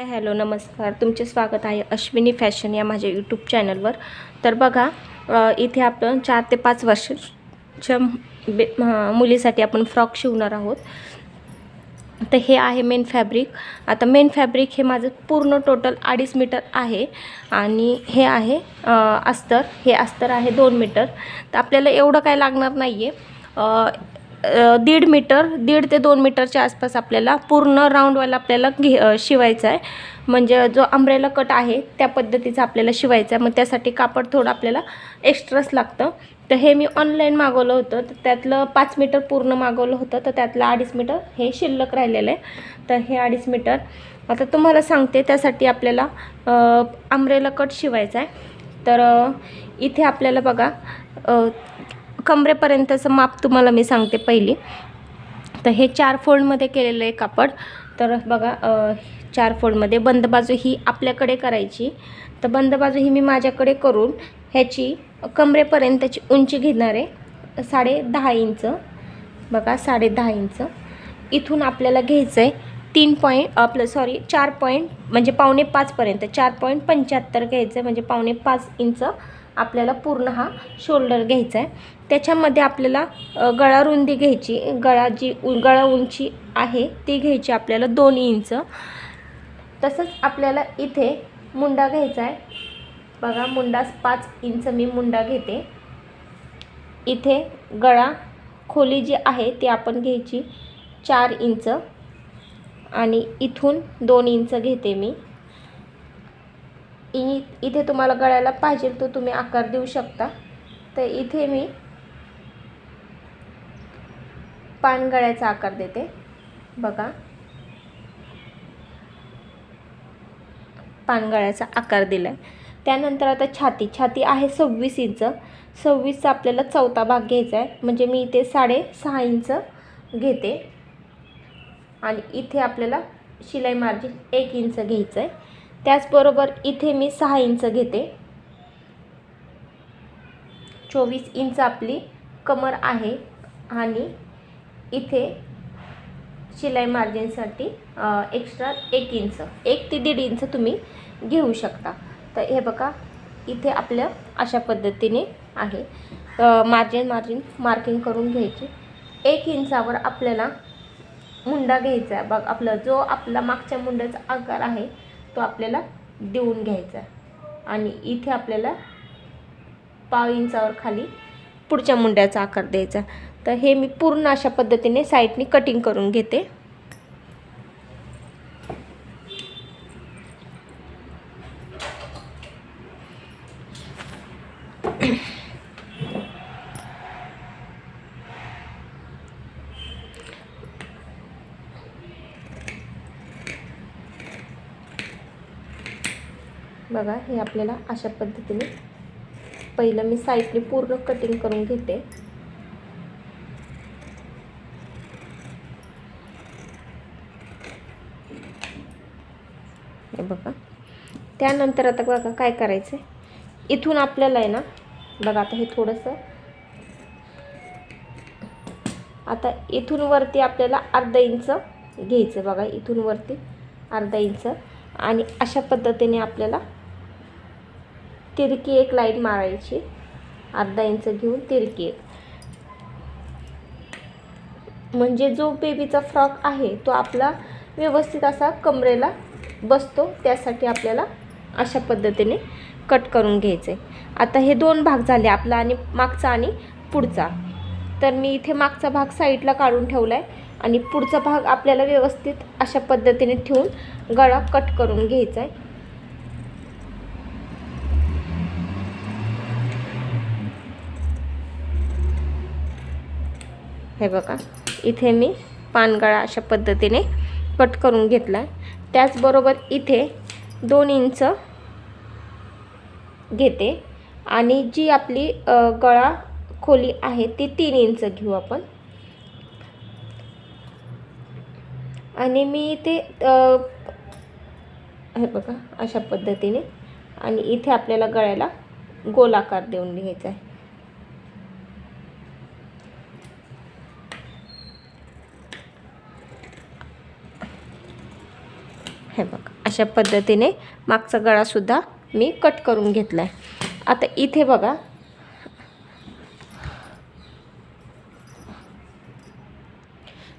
Hi hello नमस्कार. तुमचे स्वागत आहे अश्विनी फॅशन या माझ्या यूट्यूब चॅनलवर. तर बघा इथे आपण चार ते पाच वर्षाच्या बे मुलीसाठी आपण फ्रॉक शिवणार आहोत. तर हे आहे मेन फॅब्रिक. आता मेन फॅब्रिक हे माझं पूर्ण टोटल अडीच मीटर आहे आणि हे आहे अस्तर. हे अस्तर आहे दोन मीटर. तर आपल्याला एवढं काय लागणार नाही आहे दीड मीटर दीड ते दोन मीटरच्या आसपास आपल्याला पूर्ण राऊंडवाला आपल्याला घे शिवायचा आहे. म्हणजे जो अंब्रेला कट आहे त्या पद्धतीचा आपल्याला शिवायचा आहे. मग त्यासाठी कापड थोडं आपल्याला एक्स्ट्राच लागतं. तर हे मी ऑनलाईन मागवलं होतं. तर त्यातलं पाच मीटर पूर्ण मागवलं होतं. तर त्यातलं अडीच मीटर हे शिल्लक राहिलेलं आहे. तर हे अडीच मीटर. आता तुम्हाला सांगते त्यासाठी आपल्याला अंब्रेला कट शिवायचा आहे. तर इथे आपल्याला बघा कमरेपर्यंतचं माप तुम्हाला मी सांगते पहिली. तर हे चार फोल्डमध्ये केलेलं आहे कापड. तर बघा चार फोल्डमध्ये बंद बाजू ही आपल्याकडे करायची. तर बंद बाजू ही मी माझ्याकडे करून ह्याची कमरेपर्यंतची उंची घेणार आहे. साडे दहा इंच. बघा साडे दहा इंच. इथून आपल्याला घ्यायचं आहे तीन पॉईंट आपलं सॉरी चार पॉईंट म्हणजे पावणे पाचपर्यंत चार पॉईंट पंच्याहत्तर घ्यायचं आहे म्हणजे पावणे पाच इंच. आपल्याला पूर्ण हा शोल्डर घ्यायचा आहे. त्याच्यामध्ये आपल्याला गळा रुंदी घ्यायची गळा जी उ गळा उंची आहे ती घ्यायची आपल्याला दोन इंच. तसंच आपल्याला इथे मुंडा घ्यायचा आहे. बघा मुंडा पाच इंच मी मुंडा घेते. इथे गळा खोली जी आहे ती आपण घ्यायची चार इंच. आणि इथून दोन इंच घेते मी. इ इथे तुम्हाला गळ्याला पाहिजे तो तुम्ही आकार देऊ शकता. तर इथे मी पानगळ्याचा आकार देते. बघा. पानगळ्याचा आकार दिला आहे त्यानंतर आता छाती. छाती आहे सव्वीस इंच. सव्वीसचा आपल्याला चौथा भाग घ्यायचा आहे. म्हणजे मी इथे साडे सहा इंच घेते. आणि इथे आपल्याला शिलाई मार्जिन एक इंच घ्यायचं आहे त्याचबरोबर इथे मी सहा इंच घेते. चोवीस इंच आपली कमर आहे आणि इथे शिलाई मार्जिनसाठी एक्स्ट्रा एक इंच एक ते दीड इंच तुम्ही घेऊ शकता. तर हे बघा इथे आपल्या अशा पद्धतीने आहे. मार्जिन मार्जिन मार्किंग करून घ्यायची. एक इंचावर आपल्याला मुंडा घ्यायचा आहे. बघ आपला जो आपला मागच्या मुंड्याचा आकार आहे तो आपल्याला देऊन घ्यायचा. आणि इथे आपल्याला पाव इंचावर खाली पुढच्या मुंड्याचा आकार द्यायचा. तर हे मी पूर्ण अशा पद्धतीने साईडनी कटिंग करून घेते. बघा हे आपल्याला अशा पद्धतीने पहिलं मी साईडने पूर्ण कटिंग करून घेते. हे बघा. त्यानंतर आता बघा काय करायचं आहे इथून आपल्याला आहे ना बघा आता हे थोडंसं आता इथून वरती आपल्याला अर्धा इंच घ्यायचं बघा इथून वरती अर्धा इंच. आणि अशा पद्धतीने आपल्याला तिरकी एक लाईन मारायची. अर्धा इंच घेऊन तिरकी एक. म्हणजे जो बेबीचा फ्रॉक आहे तो आपला व्यवस्थित असा कमरेला बसतो. त्यासाठी आपल्याला अशा पद्धतीने कट करून घ्यायचे आता हे दोन भाग झाले आपला आणि मागचा आणि पुढचा. तर मी इथे मागचा भाग साईडला काढून ठेवला आहे आणि पुढचा भाग आपल्याला व्यवस्थित अशा पद्धतीने ठेवून गळा कट करून घ्यायचा आहे हे बघा इथे मी पानगळा अशा पद्धतीने कट करून घेतला आहे त्याचबरोबर इथे दोन इंच घेते आणि जी आपली गळा खोली आहे ती तीन इंच घेऊ आपण. आणि मी इथे हे बघा अशा पद्धतीने आणि इथे आपल्याला गळ्याला गोलाकार देऊन घ्यायचा आहे. हे बघा अशा पद्धतीने मागचा गळासुद्धा मी कट करून घेतला आहे आता इथे बघा.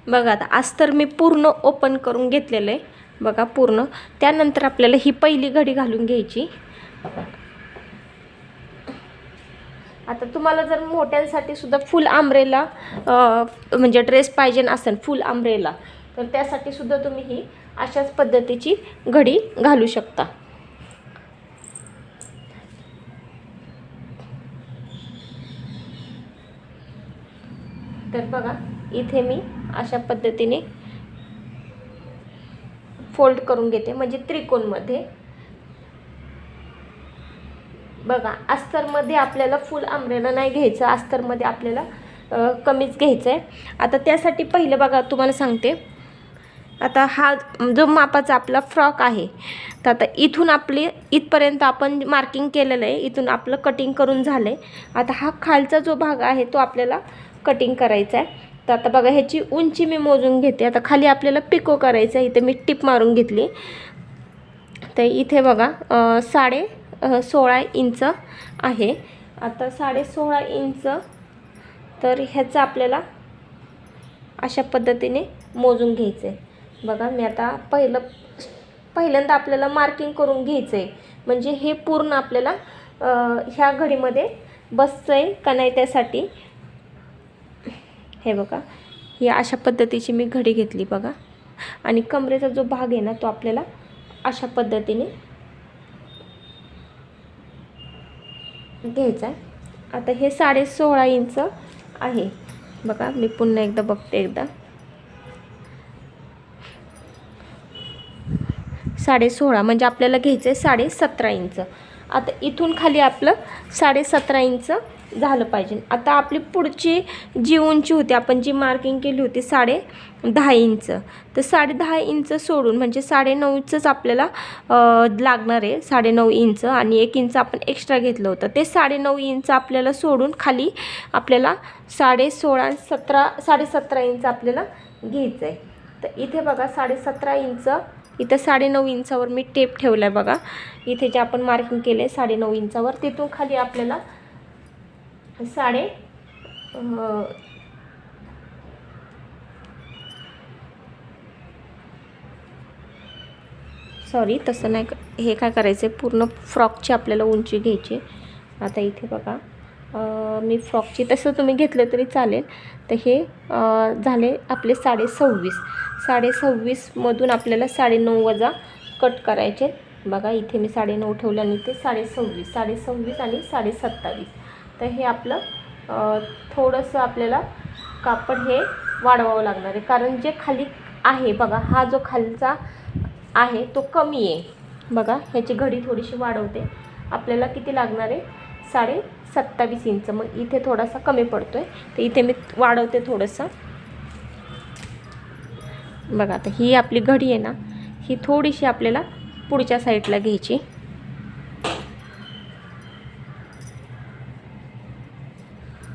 बघा आता अस्तर मी पूर्ण ओपन करून घेतलेलं आहे बघा पूर्ण. त्यानंतर आपल्याला ही पहिली घडी घालून घ्यायची. आता तुम्हाला जर मोठ्यांसाठी सुद्धा फुल आंब्रेला म्हणजे ड्रेस पाहिजे असेल फुल आंब्रेला तर त्यासाठी सुद्धा तुम्ही ही अशाच पद्धतीची घडी घालू शकता. तर बघा इथे मी अशा पद्धतीने फोल्ड करून घेते म्हणजे त्रिकोणमध्ये. बघा अस्तरमध्ये आपल्याला फुल आंब्रेला नाही घ्यायचं अस्तरमध्ये आपल्याला कमीच घ्यायचं आहे आता त्यासाठी पहिलं बघा तुम्हाला सांगते. आता हा जो मापाचा आपला फ्रॉक आहे तर आता इथून आपली इथपर्यंत आपण मार्किंग केलेलं आहे. इथून आपलं कटिंग करून झालं आहे आता हा खालचा जो भाग आहे तो आपल्याला कटिंग करायचा आहे. तर आता बघा ह्याची उंची मी मोजून घेते. आता खाली आपल्याला पिको करायचं आहे. इथे मी टिप मारून घेतली. तर इथे बघा साडे सोळा इंच आहे. आता साडे सोळा इंच तर ह्याचं आपल्याला अशा पद्धतीने मोजून घ्यायचं आहे बघा मी आता पहिलं पहिल्यांदा आपल्याला मार्किंग करून घ्यायचं आहे म्हणजे हे पूर्ण आपल्याला ह्या घडीमध्ये बसचं आहे का नाही त्यासाठी. हे बघा ही अशा पद्धतीची मी घडी घेतली बघा. आणि कमरेचा जो भाग आहे ना तो आपल्याला अशा पद्धतीने घ्यायचा आहे. आता हे साडे सोळा इंच आहे. बघा मी पुन्हा एकदा बघते एकदा. साडे सोळा म्हणजे आपल्याला घ्यायचं आहे साडे सतरा इंच. आता इथून खाली आपलं साडे सतरा इंच झालं पाहिजे. आता आपली पुढची जी उंची होती आपण जी मार्किंग केली होती साडे दहा इंच. तर साडे दहा इंच सोडून म्हणजे साडे नऊचंच आपल्याला लागणार आहे साडे नऊ इंच. आणि एक इंच आपण एक्स्ट्रा घेतलं होतं. ते साडे नऊ इंच आपल्याला सोडून खाली आपल्याला साडे सोळा सतरा साडे सतरा इंच आपल्याला घ्यायचं आहे तर इथे बघा साडे सतरा इंच इथं साडेनऊ इंचावर मी टेप ठेवला आहे बघा. इथे जे आपण मार्किंग केलं आहे साडेनऊ इंचावर तिथून खाली आपल्याला साडे सॉरी तसं नाही हे काय करायचं आहे पूर्ण फ्रॉकची आपल्याला उंची घ्यायची आता इथे बघा. मी फ्रॉकची तसं तुम्ही घेतलं तरी चालेल. तर हे झाले आपले साडे सव्वीस साडे सव्वीसमधून आपल्याला साडेनऊ वजा कट करायचे बघा इथे मी साडेनऊ ठेवलं आणि ते साडे सव्वीस साडे सव्वीस आणि साडे सत्तावीस तर हे आपलं थोडंसं आपल्याला कापड हे वाढवावं लागणार आहे. कारण जे खाली आहे बघा हा जो खालचा आहे तो कमी आहे. बघा ह्याची घडी थोडीशी वाढवते. आपल्याला किती लागणार आहे? साडे सत्तावीस इंच. मग इथे थोडासा कमी पडतो आहे तर इथे मी वाढवते थोडंसं. बघा आता ही आपली घडी आहे ना ही थोडीशी आपल्याला पुढच्या साईडला घ्यायची.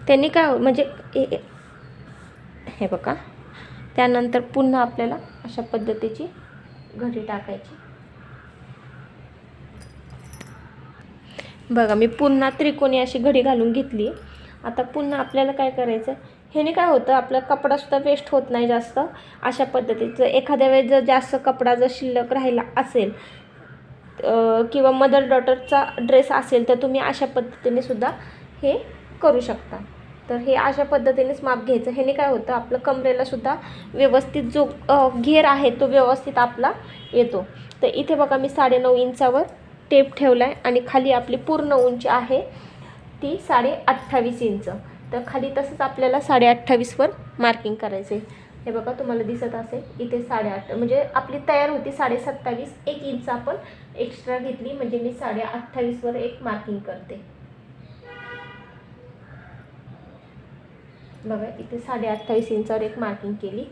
त्यांनी काय म्हणजे हे बघा. त्यानंतर पुन्हा आपल्याला अशा पद्धतीची घडी टाकायची. बघा मी पुन्हा त्रिकोणी अशी घडी घालून घेतली. आता पुन्हा आपल्याला काय करायचं? ह्याने काय होतं? आपला कपडासुद्धा वेस्ट होत नाही जास्त. अशा पद्धतीचं एखाद्या वेळेस जर जास्त कपडा जर शिल्लक राहिला असेल किंवा मदर डॉटरचा ड्रेस असेल तर तुम्ही अशा पद्धतीने सुद्धा हे करू शकता. तर हे अशा पद्धतीनेच माप घ्यायचं. ह्याने काय होतं? आपलं कमरेलासुद्धा व्यवस्थित जो घेर आहे तो व्यवस्थित आपला येतो. तर इथे बघा मी साडेनऊ इंचावर टेप ठेवला आहे आणि खाली आपली पूर्ण उंची आहे ती साडे अठ्ठावीस इंच. तर खाली तसंच आपल्याला साडे अठ्ठावीसवर मार्किंग करायचं आहे हे बघा तुम्हाला दिसत असेल इथे साडेआठ म्हणजे आपली तयार होती साडे सत्तावीस एक इंच आपण एक्स्ट्रा घेतली म्हणजे मी साडे अठ्ठावीसवर एक मार्किंग करते. बघा इथे साडे अठ्ठावीस इंचावर एक मार्किंग केली.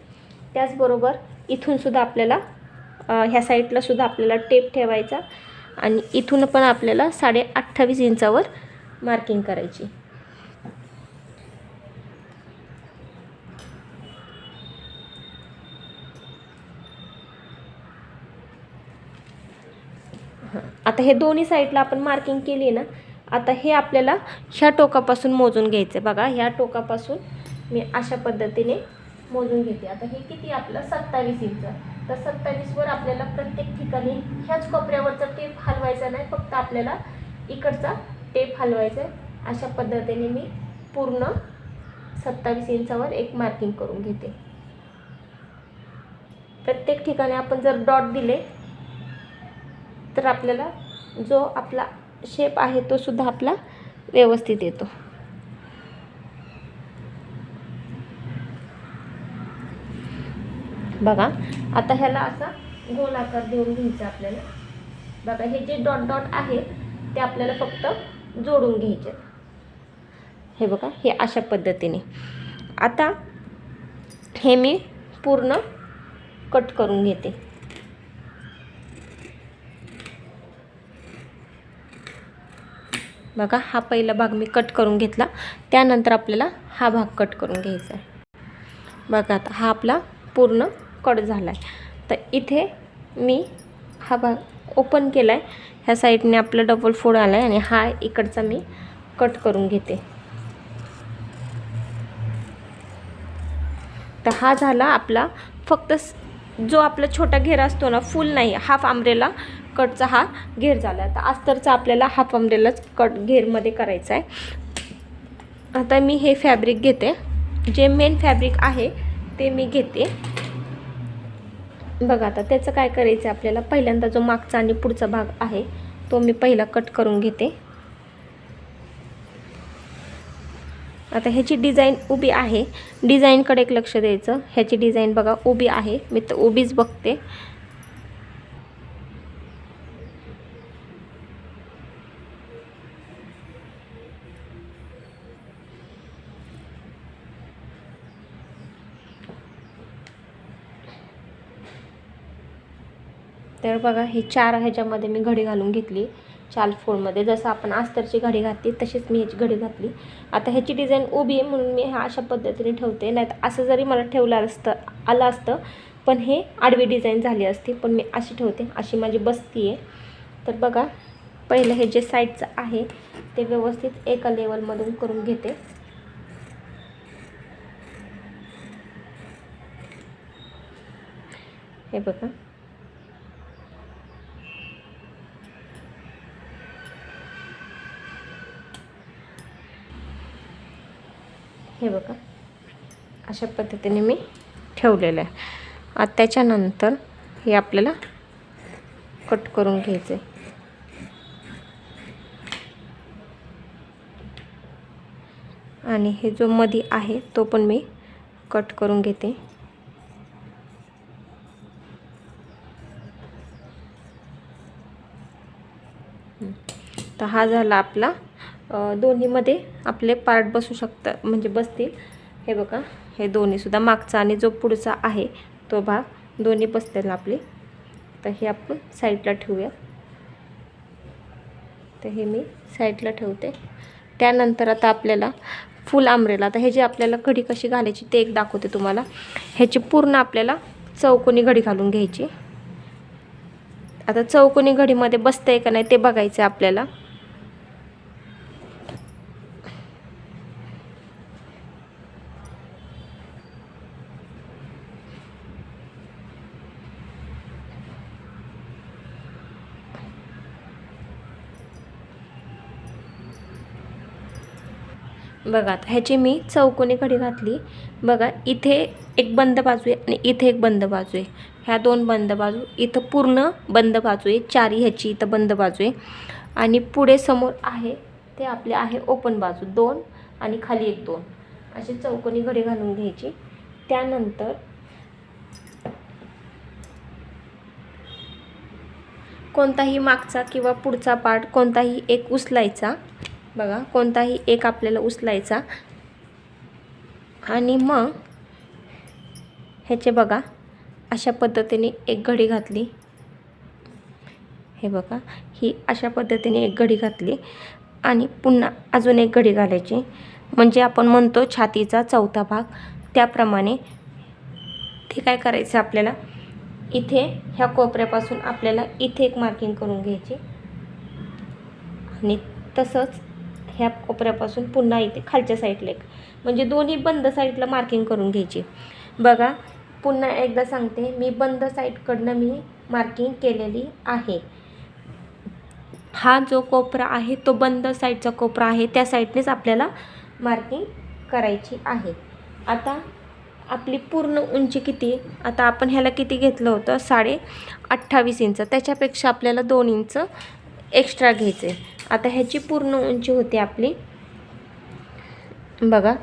त्याचबरोबर इथून सुद्धा आपल्याला ह्या साईडला सुद्धा आपल्याला टेप ठेवायचा. आणि इथून पण आपल्याला साडे अठ्ठावीस इंचावर मार्किंग करायची. हां आता हे दोन्ही साईडला आपण मार्किंग केली ना आता हे आपल्याला ह्या टोकापासून मोजून घ्यायचं बघा. ह्या टोकापासून मी अशा पद्धतीने मोजून घेते. आता हे किती आपलं? सत्तावीस इंच. तर सत्तावीसवर आपल्याला प्रत्येक ठिकाणी ह्याच कोपऱ्यावरचा टेप हलवायचा नाही फक्त आपल्याला इकडचा टेप हलवायचा आहे. अशा पद्धतीने मी पूर्ण सत्तावीस इंचावर एक मार्किंग करून घेते. प्रत्येक ठिकाणी आपण जर डॉट दिले तर आपल्याला जो आपला शेप आहे तो सुद्धा आपला व्यवस्थित येतो. बघा आता ह्याला असा गोल आकार देऊन घ्यायचा आपल्याला. बघा हे जे डॉट डॉट आहे ते आपल्याला फक्त जोडून घ्यायचे. हे बघा हे अशा पद्धतीने. आता हे मी पूर्ण कट करून घेते. बघा हा पहिला भाग मी कट करून घेतला. त्यानंतर आपल्याला हा भाग कट करून घ्यायचा आहे. बघा आता हा आपला पूर्ण कट झाला आहे तर इथे मी हा भाग ओपन केला आहे ह्या साईडने आपलं डबल फोड आला आहे आणि हा इकडचा मी कट करून घेते. तर हा झाला आपला फक्त जो आपला छोटा घेर असतो ना फुल नाही हाफ आमरेला कटचा हा घेर झाला. आता अस्तरचा आपल्याला हाफ आमरेलाच कट घेरमध्ये करायचा आहे आता मी हे फॅब्रिक घेते. जे मेन फॅब्रिक आहे ते मी घेते. बघा आता त्याचं काय करायचं आहे आपल्याला? पहिल्यांदा जो मागचा आणि पुढचा भाग आहे तो मी पहिला कट करून घेते. आता ह्याची डिझाईन उभी आहे. डिझाईनकडे एक लक्ष द्यायचं. ह्याची डिझाईन बघा उभी आहे. मी तर उभीच बघते. तर बघा हे चार ह्याच्यामध्ये मी घडी घालून घेतली. चार फोडमध्ये. जसं आपण अस्तरची घडी घातली तशीच मी ह्याची घडी घातली. आता ह्याची डिझाईन उभी आहे म्हणून मी ह्या अशा पद्धतीने ठेवते. नाहीतर असं जरी मला ठेवलं असतं आलं असतं पण हे आडवी डिझाईन झाली असती. पण मी अशी ठेवते. अशी माझी बसती आहे. तर बघा पहिलं हे जे साईडचं आहे ते व्यवस्थित एका लेवलमधून करून घेते. हे बघा. हे बघा. अशा पद्धतीने मी ठेवलेलं आहे. आता त्याच्यानंतर हे आपल्याला कट करून घ्यायचं आहे आणि हे जो मधी आहे तो पण मी कट करून घेते. तर हा झाला आपला दोन्हीमध्ये आपले पार्ट बसू शकतात म्हणजे बसतील. हे बघा हे दोन्हीसुद्धा मागचा आणि जो पुढचा आहे तो भाग दोन्ही बसतील आपले. तर हे आपण साईडला ठेवूया. तर हे मी साईडला ठेवते. त्यानंतर आता आपल्याला फुल आंब्रेला आता हे जे आपल्याला घडी कशी घालायची ते एक दाखवते तुम्हाला. ह्याची पूर्ण आपल्याला चौकोनी घडी घालून घ्यायची. आता चौकोनी घडीमध्ये बसतंय का नाही ते बघायचं आहे आपल्याला. बघा ह्याची मी चौकोनी घडी घातली. बघा इथे एक बंद बाजू आहे आणि इथे एक बंद बाजू आहे. ह्या दोन बंद बाजू इथं पूर्ण बंद बाजू आहे. चारी ह्याची इथं बंद बाजू आहे. आणि पुढे समोर आहे ते आपले आहे ओपन बाजू दोन आणि खाली एक दोन. अशी चौकोनी घडी घालून घ्यायची. त्यानंतर कोणताही मागचा किंवा पुढचा पार्ट कोणताही एक उचलायचा. बघा कोणताही एक आपल्याला उचलायचा. आणि मग ह्याचे बघा अशा पद्धतीने एक घडी घातली. हे बघा ही अशा पद्धतीने एक घडी घातली. आणि पुन्हा अजून एक घडी घालायची. म्हणजे आपण म्हणतो छातीचा चौथा भाग. त्याप्रमाणे ते काय करायचं आपल्याला? इथे ह्या कोपऱ्यापासून आपल्याला इथे एक मार्किंग करून घ्यायची. आणि तसंच ह्या कोपऱ्यापासून पुन्हा इथे खालच्या साईडला एक. म्हणजे दोन्ही बंद साईडला मार्किंग करून घ्यायची. बघा पुन्हा एकदा सांगते मी बंद साईडकडनं मी मार्किंग केलेली आहे. हा जो कोपरा आहे तो बंद साईडचा कोपरा आहे त्या साईडनेच आपल्याला मार्किंग करायची आहे. आता आपली पूर्ण उंची किती? आता आपण ह्याला किती घेतलं होतं? साडे अठ्ठावीस इंच. त्याच्यापेक्षा आपल्याला दोन इंच एक्स्ट्रा घ्यायचे. आता ह्याची पूर्ण उंची होती आपली. बघा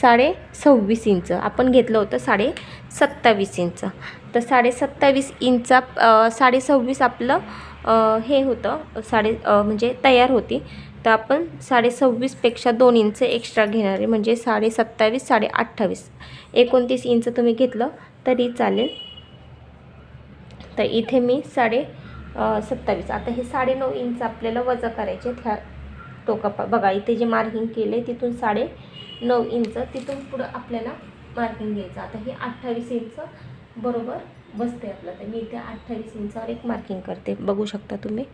साडे सव्वीस इंच. आपण घेतलं होतं साडे सत्तावीस इंच. तर साडे सत्तावीस इंचा साडे सव्वीस आपलं हे होतं साडे म्हणजे तयार होती. तर आपण साडे सव्वीसपेक्षा दोन इंच एक्स्ट्रा घेणार आहे. म्हणजे साडे सत्तावीस साडे अठ्ठावीस. एकोणतीस इंच तुम्ही घेतलं तरी चालेल. तर इथे मी साडे सत्तावीस. आता हे साडे नऊ इंच आपल्याला वजा करायचे ह्या टोका बघा इथे जे मार्किंग केलं आहे तिथून साडे नऊ इंच तिथून पुढं आपल्याला मार्किंग घ्यायचं. आता हे अठ्ठावीस इंच बरोबर बसते आपलं. तर मी इथे अठ्ठावीस इंचावर एक मार्किंग करते. बघू शकता तुम्ही.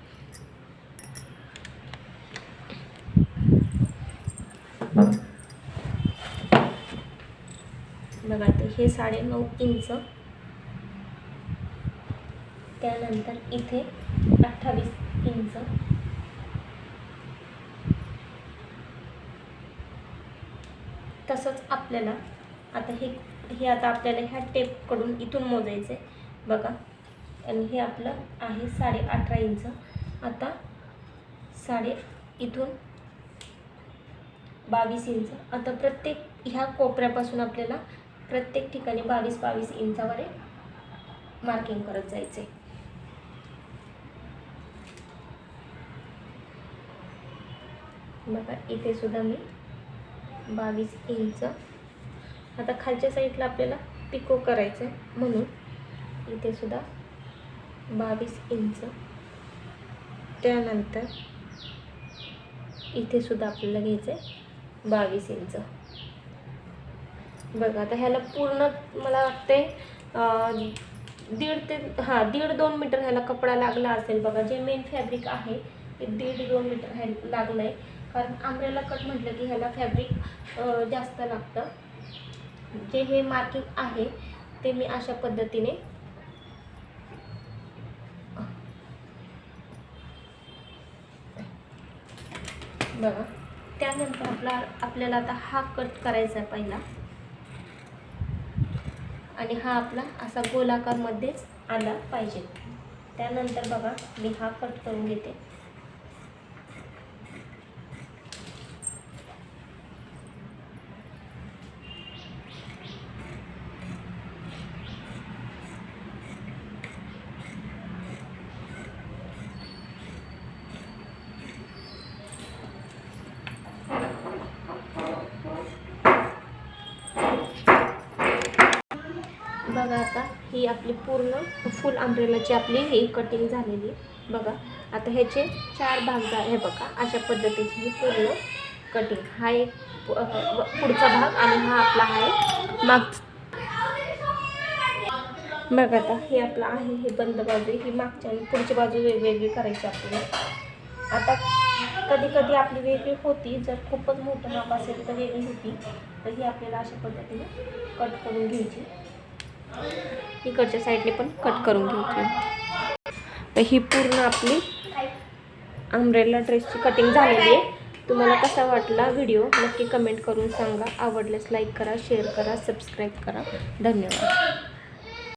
बघा ते हे साडे नऊ इंच त्यानंतर इथे अठ्ठावीस इंच. तसंच आपल्याला आता हे हे आता आपल्याला ह्या टेपकडून इथून मोजायचं आहे बघा. आणि हे आपलं आहे साडे अठरा इंच. आता साडे इथून बावीस इंच. आता प्रत्येक ह्या कोपऱ्यापासून आपल्याला प्रत्येक ठिकाणी बावीस बावीस इंचावर मार्किंग करत जायचं बघा इथे सुद्धा मी बावीस इंच. आता खालच्या साईडला आपल्याला पिको करायचं आहे म्हणून इथे सुद्धा बावीस इंच. त्यानंतर इथे सुद्धा आपल्याला घ्यायचं आहे बावीस इंच. बघा आता ह्याला पूर्ण मला वाटते दीड ते हां दीड दोन मीटर ह्याला कपडा लागला असेल. बघा जे मेन फॅब्रिक आहे ते दीड दोन मीटर ह्या लागलं आहे कारण आंब्रेला कट म्हटलं की ह्याला फॅब्रिक जास्त लागतं. जे हे मार्किंग आहे ते मी अशा पद्धतीने बघा. त्यानंतर आपला आपल्याला आता हा कट करायचा आहे पहिला. आणि हा आपला असा गोलाकारमध्येच आला पाहिजे. त्यानंतर बघा मी हा कट करून घेते बघा आता ही आपली पूर्ण ह्याची आपली ही कटिंग झालेली आहे. बघा आता ह्याचे चार भाग झा हे बघा अशा पद्धतीची ही पूर्ण कटिंग हा एक पुढचा भाग आणि हा आपला आहे माग बघा आता हे आपलं आहे हे बंद बाजू ही मागच्या आणि पुढची बाजू वेगवेगळी करायची आपल्याला. आता कधी कधी आपली वेगळी होती जर खूपच मोठं माप असेल तर वेगळी होती तर ही आपल्याला अशा पद्धतीने कट करून घ्यायची. इकडच्या साईडने पण कट करून घेतली तर ही पूर्ण आपली अम्ब्रेला ड्रेसची कटिंग झालेली आहे. तुम्हाला कसा वाटला व्हिडिओ नक्की कमेंट करून सांगा. आवडल्यास लाईक करा शेअर करा सबस्क्राईब करा. धन्यवाद.